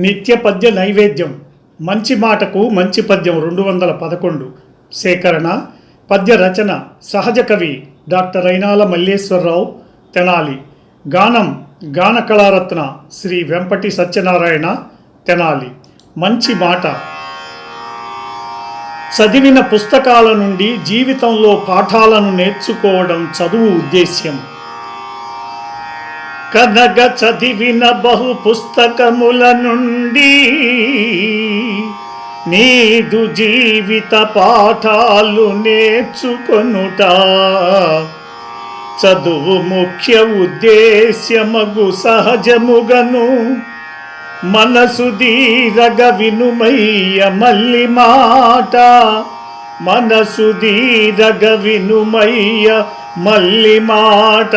నిత్య పద్య నైవేద్యం. మంచి మాటకు మంచి పద్యం రెండు వందల పదకొండు. సేకరణ పద్య రచన సహజ కవి డాక్టర్ రైనాల మల్లేశ్వరరావు తెనాలి. గానం గాన కళారత్న శ్రీ వెంపటి సత్యనారాయణ తెనాలి. మంచి మాట. చదివిన పుస్తకాల నుండి జీవితంలో పాఠాలను నేర్చుకోవడం చదువు ఉద్దేశ్యం. కనగ చదివిన బహు పుస్తకముల నుండి నీదు జీవిత పాఠాలు నేర్చుకొనుట. చదువు ముఖ్య ఉద్దేశ్యమగు సహజముగను. మనసు దీరగ వినుమయ్య మల్లి మాట. మనసు దీరగ వినుమయ్య మల్లి మాట.